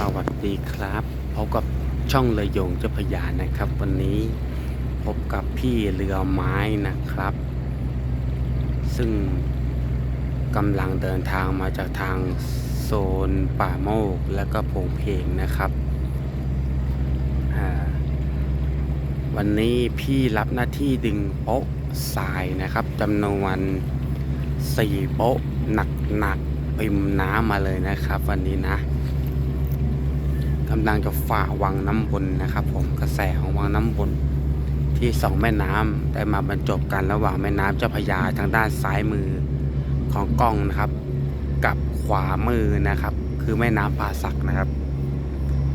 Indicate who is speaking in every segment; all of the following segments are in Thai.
Speaker 1: สวัสดีครับพบกับช่องเรือโยงเจ้าพยานะครับ วันนี้พบกับพี่เรือไม้นะครับ ซึ่งกำลังเดินทางมาจากทางโซนป่าโมกและก็ผงเพงนะครับวันนี้พี่รับหน้าที่ดึงโป๊ะทรายนะครับจำนวนสี่โป๊ะหนักๆปิมน้ำมาเลยนะครับ วันนี้นะ กำลังจะฝ่าวังน้ำวนนะครับ ผมกระแสของวังน้ำวนที่สองแม่น้ำได้มาบรรจบกันระหว่างแม่น้ำเจ้าพยาทางด้านซ้ายมือของกล้องนะครับ กับขวามือนะครับ คือแม่น้ำป่าสักนะครับ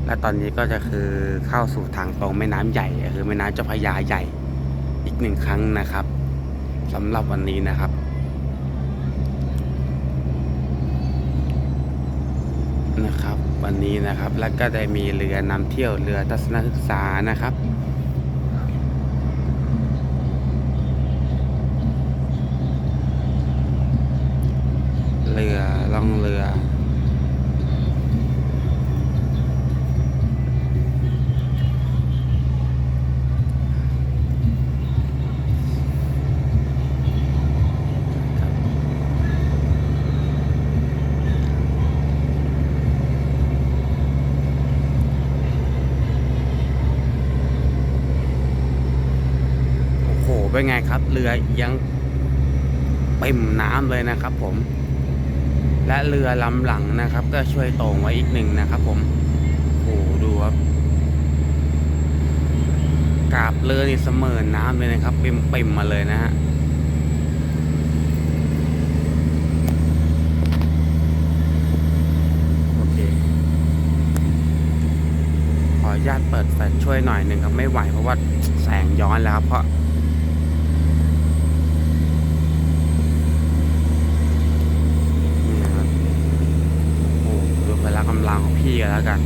Speaker 1: และตอนนี้ก็จะคือเข้าสู่ทางตรงแม่น้ำใหญ่คือแม่น้ำเจ้าพยาใหญ่อีกหนึ่งครั้งนะครับสำหรับวันนี้นะครับ นะครับ วันนี้นะครับแล้วก็ได้มีเรือนำเที่ยวเรือทัศนศึกษานะครับเรือล่องเรือ โอ้ไงครับ เรือยังเต็มน้ำเลยนะครับ ผม และเรือลำหลังนะครับ ก็ช่วยตรงไว้อีกหนึ่งนะครับ ผมโอ้โหดูครับกาบเรือนี่เสมอน้ำเลยนะครับเปิมๆมาเลยนะฮะโอเคขออนุญาตเปิดแฟลชช่วยหน่อยหนึ่งครับไม่ไหวเพราะว่าแสงย้อนแล้วครับเพราะนี่นะครับโอ้ดูพละ ที่กันแล้วกัน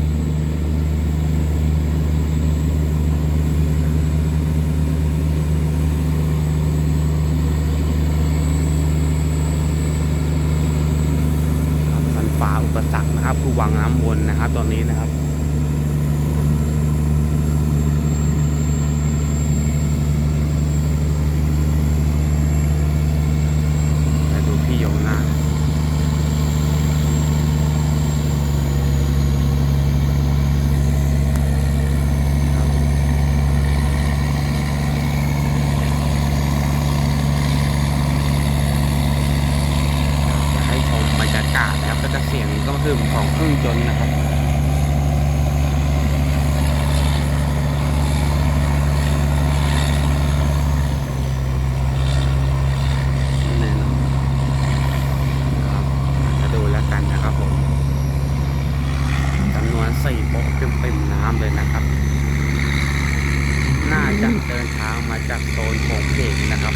Speaker 1: ครับฟันฝ่าอุปสรรคนะครับคือวังน้ำวนนะครับ ตอนนี้นะครับ มาดูพี่โยงหน้าครับจะให้ชมบรรยา กาศนะครับก็จะเสียงก็คือของเครื่องยนต์นะครับแน่นอนครับจะดูแลกันนะครับผมจำนวนสี่โป๊ะเต็มๆน้ำเลยนะครับ น่าจะเดินทางมาจากโซนโขงเพงนะครับ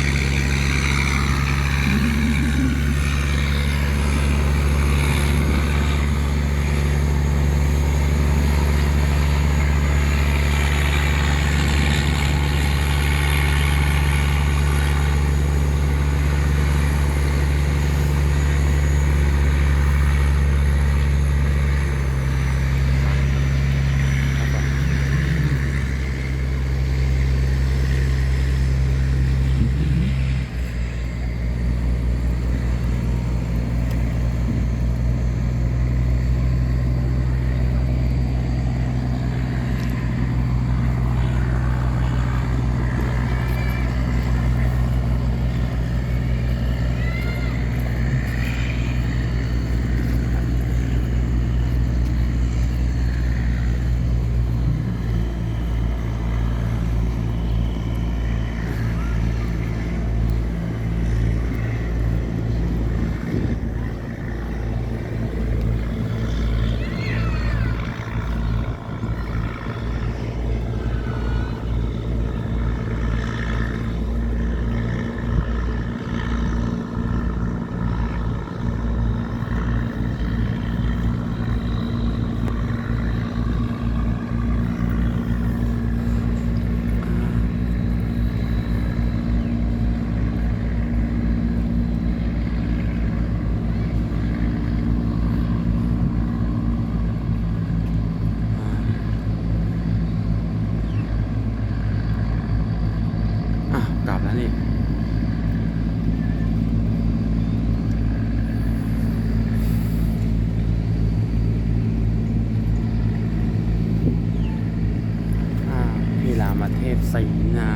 Speaker 1: สีนะ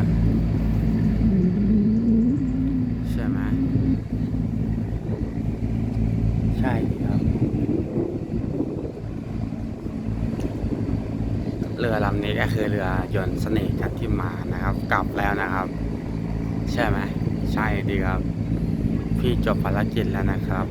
Speaker 1: ใช่ไหมใช่ครับ เรือลำนี้ก็คือเรือยนต์เสน่ห์จันทิมานะครับ กลับแล้วนะครับ ใช่ไหมใช่ดีครับ พี่จบภารกิจแล้วนะครับ